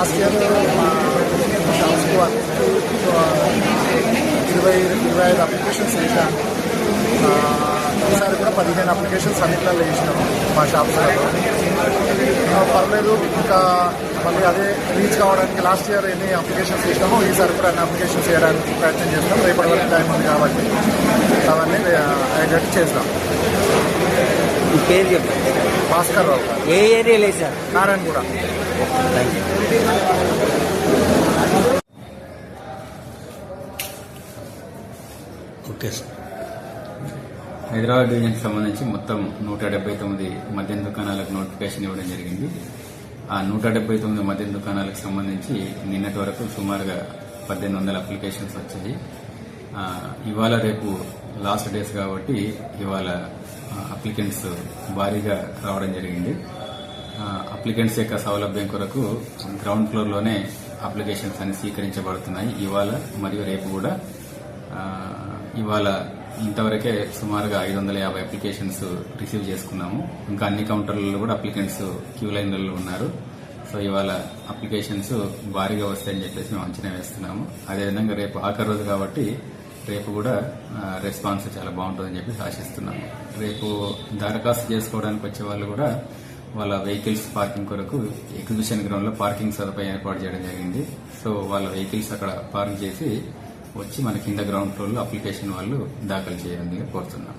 Last year మా అన్నిటికీ ఇరవై ఇరవై ఐదు అప్లికేషన్స్ వేసాను ఈసారి కూడా పదిహేను అప్లికేషన్స్ అన్నిట్లలో వేసినాము మా షాప్స్లలో ఆ, పర్లేదు ఇంకా మళ్ళీ అదే రీచ్ కావడానికి లాస్ట్ ఇయర్ ఎన్ని అప్లికేషన్స్ వేసినామో ఈసారి కూడా అన్ని అప్లికేషన్స్ వేయడానికి ప్రయత్నం చేస్తాం. రేపటి వరకు టైం ఉంది కాబట్టి అవన్నీ అయ్యేటట్టు చేస్తాం. పేరు చెప్పండి. భాస్కర్ రావు. ఏ ఏరియాలో వేశారు? నారాయణ కూడా thank you okay sir. Hyderabad డివిజన్కి సంబంధించి మొత్తం నూట డెబ్బై తొమ్మిది మద్యం దుకాణాలకు నోటిఫికేషన్ ఇవ్వడం జరిగింది. ఆ నూట డెబ్బై తొమ్మిది మద్యం దుకాణాలకు సంబంధించి నిన్నటి వరకు సుమారుగా పద్దెనిమిది వందల అప్లికేషన్స్ వచ్చాయి. ఇవాళ రేపు లాస్ట్ డేస్ కాబట్టి ఇవాళ అప్లికెంట్స్ భారీగా రావడం జరిగింది. అప్లికెంట్స్ యొక్క సౌలభ్యం కొరకు గ్రౌండ్ ఫ్లోర్లోనే అప్లికేషన్స్ అన్ని స్వీకరించబడుతున్నాయి. ఇవాళ మరియు రేపు కూడా. ఇవాళ ఇంతవరకే సుమారుగా ఐదు వందల యాభై అప్లికేషన్స్ రిసీవ్ చేసుకున్నాము. ఇంకా అన్ని కౌంటర్లలో కూడా అప్లికెంట్స్ క్యూ లైన్లలో ఉన్నారు. సో ఇవాళ అప్లికేషన్స్ భారీగా వస్తాయని చెప్పేసి మేము అంచనా వేస్తున్నాము. అదేవిధంగా రేపు ఆఖరి రోజు కాబట్టి రేపు కూడా రెస్పాన్స్ చాలా బాగుంటుందని చెప్పేసి ఆశిస్తున్నాము. రేపు దరఖాస్తు చేసుకోవడానికి వచ్చే వాళ్ళు కూడా వాళ్ళ వెహికల్స్ పార్కింగ్ కొరకు ఎగ్జిబిషన్ గ్రౌండ్లో పార్కింగ్ సదుపాయం ఏర్పాటు చేయడం జరిగింది. సో వాళ్ళ వెహికల్స్ అక్కడ పార్క్ చేసి వచ్చి మన కింద గ్రౌండ్ ఫ్లోర్లో అప్లికేషన్ వాళ్ళు దాఖలు చేయాలని కోరుతున్నాం.